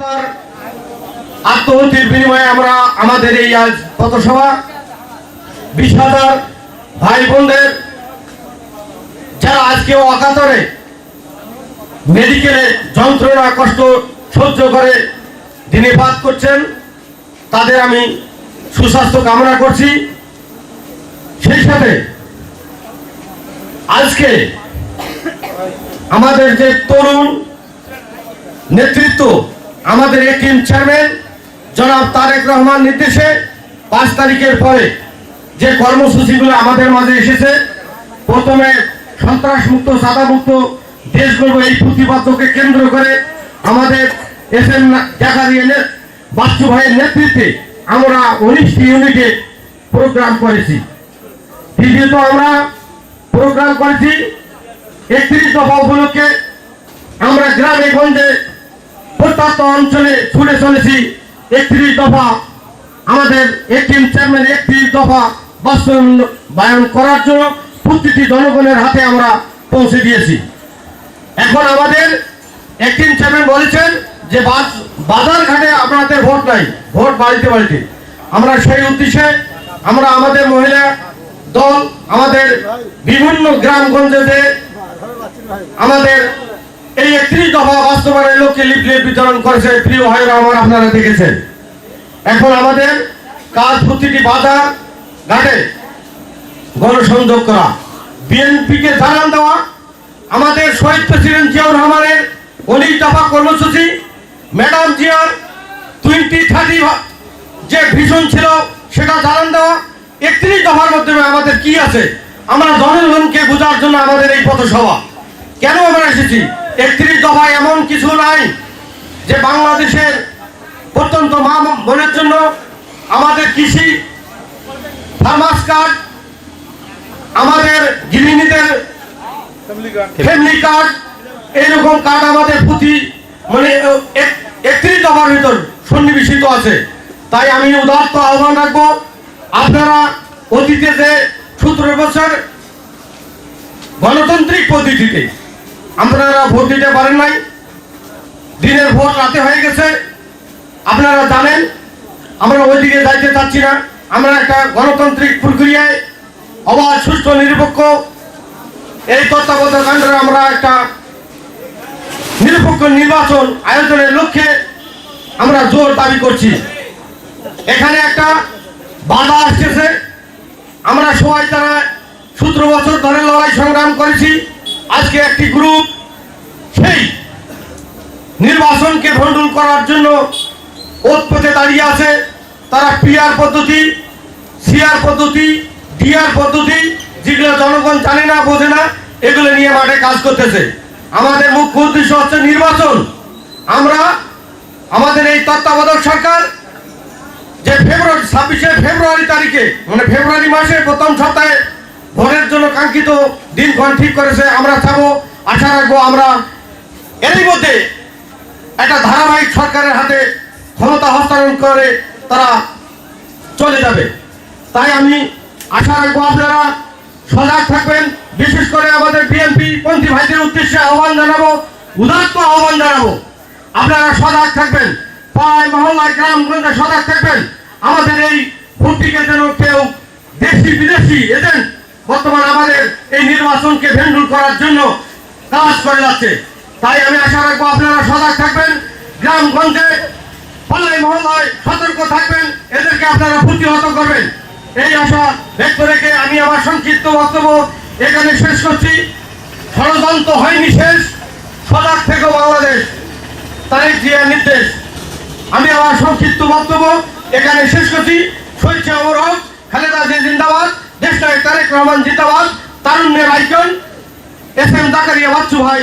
তার বিনিময়ে আমরা আমাদের এই আজ পথসভা বিশ হাজার ভাই বোনদের যারা আজকে অকাতরে মেডিকেলে যন্ত্রণা, কষ্ট সহ্য করে দিনে পাত করছেন, তাদের আমি সুস্বাস্থ্য কামনা করছি। সেই সাথে আজকে আমাদের যে তরুণ নেতৃত্ব আমাদের এই টিম চেয়ারম্যান জনাব তারেক রহমান নির্দেশে পাঁচ তারিখের পরে যে কর্মসূচিগুলো আমাদের মাঝে এসেছে, প্রথমে সন্ত্রাস মুক্ত সাদা মুক্ত দেশ গড়ব এই প্রতিপাদ্যকে কেন্দ্র করে আমাদের এস এম জাকারিয়া বাচ্চু ভাইয়ের নেতৃত্বে আমরা উনিশটি ইউনিটে প্রোগ্রাম করেছি। দ্বিতীয়ত আমরা প্রোগ্রাম করেছি একত্রিশ দফা উপলক্ষে আমরা গ্রামে গঞ্জে প্রত্যন্ত অঞ্চলে ছুটে চলেছি একত্রিশ দফা। আমাদের এটিএম চেয়ারম্যান একত্রিশ দফা বাস্তবায়ন করার জন্য প্রতিটি জনগণের হাতে আমরা পৌঁছে দিয়েছি। এখন আমাদের একটিম চেয়ারম্যান বলেছেন যে বাজ- বাজার ঘাটে আপনাদের ভোট নাই, ভোট বাড়িতে বাড়িতে। আমরা সেই উদ্দেশ্যে আমরা আমাদের মহিলা দল, আমাদের বিভিন্ন গ্রামগঞ্জে আমাদের এই একত্রিশ দফা বাস্তবায়নের লক্ষ্যে লিফলেট বিতরণ করেছে প্রিয় ভাইরা আমার, আপনারা দেখেছেন। এখন আমাদের কাজ প্রতিটি বাজার ঘাটে গণসংযোগ করা। বিএনপিকে জানান দেওয়া, আমাদের শহীদ প্রেসিডেন্ট জিয়াউর রহমানের উনিশ দফা কর্মসূচি, ম্যাডাম জিয়ার টোয়েন্টি থার্টি যে ভীষণ ছিল, সেটা জানান দেওয়া। একত্রিশ দফার মাধ্যমে আমাদের কি আছে? আমরা জনগণকে বোঝার জন্য আমাদের এই পথসভা। কেন আমরা এসেছি? একত্রিশ দফায় এমন কিছু নাই যে বাংলাদেশের প্রত্যন্ত মা বোনের জন্য আমাদের কৃষি ফার্মাস কার্ড, আমাদের গৃহিণীদের ফ্যামিলি কার্ড, এইরকম কার্ড আমাদের প্রতি মানে এক- একত্রিশ দফার ভিতর সন্নিবেশিত আছে। তাই আমি উদাত্ত আহ্বান রাখব, আপনারা অতীতে যে সতেরো বছর গণতান্ত্রিক পদ্ধতিতে আপনারা ভোট দিতে পারেন নাই। দিনের ভোট রাতে হয়ে গেছে। আপনারা জানেন, আমরা ওইদিকে যাইতে চাচ্ছি না। আমরা একটা গণতান্ত্রিক প্রক্রিয়ায় অবাধ, সুষ্ঠু, নিরপেক্ষ এই তত্ত্বাবধানে আমরা একটা নিরপেক্ষ নির্বাচন আয়োজনের লক্ষ্যে আমরা জোর দাবি করছি। এখানে একটা বাধা আসতেছে। আমরা সবাই তারা সতেরো বছর ধরে লড়াই সংগ্রাম করেছি, আজকে একটি গ্রুপ সেই নির্বাচনকে ভণ্ডুল করার জন্য ওতপথে দাঁড়িয়ে আছে তারা পিআর পদ্ধতি, সিআর পদ্ধতি, ডিআর পদ্ধতি, যেগুলো জনগণ জানে না, বোঝে না, এগুলো নিয়ে মাঠে কাজ করতেছে। আমাদের মুখ্য উদ্দেশ্য হচ্ছে নির্বাচন। আমরা, আমাদের এই তত্ত্বাবধায়ক সরকার, যে ফেব্রুয়ারি, ছাব্বিশে ফেব্রুয়ারি তারিখে মানে ফেব্রুয়ারি মাসে প্রথম সপ্তাহে ভোটের জন্য কাঙ্ক্ষিত দিনক্ষণ ঠিক করেছে, আমরা চাবো, আশা রাখব আমরা এরই মধ্যে একটা ধারাবাহিক সরকারের হাতে ক্ষমতা হস্তান্তর করে তারা চলে যাবে। তাই আমি আশা রাখব আপনারা সজাগ থাকবেন। বিশেষ করে আমাদের বিএনপি পন্থী ভাইদের উদ্দেশ্যে আহ্বান জানাব, উদাত্ত আহ্বান জানাব। আপনারা সজাগ থাকবেন। পাড়ায় মহল্লায় গ্রামগঞ্জে সজাগ থাকবেন। আমাদের এই ভোটটিকে যেন কেউ দেশি বিদেশি এজেন্ট, বর্তমান আমাদের এই নির্বাচনকে ভেন্ডুল করার জন্য কাজ করে যাচ্ছে। তাই আমি আশা রাখব আপনারা সজাগ থাকবেন, গ্রামগঞ্জে পাল্লাই মহল্লায় সতর্ক থাকবেন, এদেরকে আপনারা প্রতিহত করবেন। এই আশা ব্যক্ত রেখে আমি আমার সংক্ষিপ্ত বক্তব্য এখানে শেষ করছি। ষড়যন্ত্র হয়নি শেষ, সজাগ থেকে বাংলাদেশ, তারেক জিয়ার নির্দেশ। আমি আমার সংক্ষিপ্ত বক্তব্য এখানে শেষ করছি। শহীদ অমর খালেদা জিয়া জিন্দাবাদ, দেশনায়ক তারেক রহমান জিন্দাবাদ, তারুণ্যের icon S M Zakaria Bachchu ভাই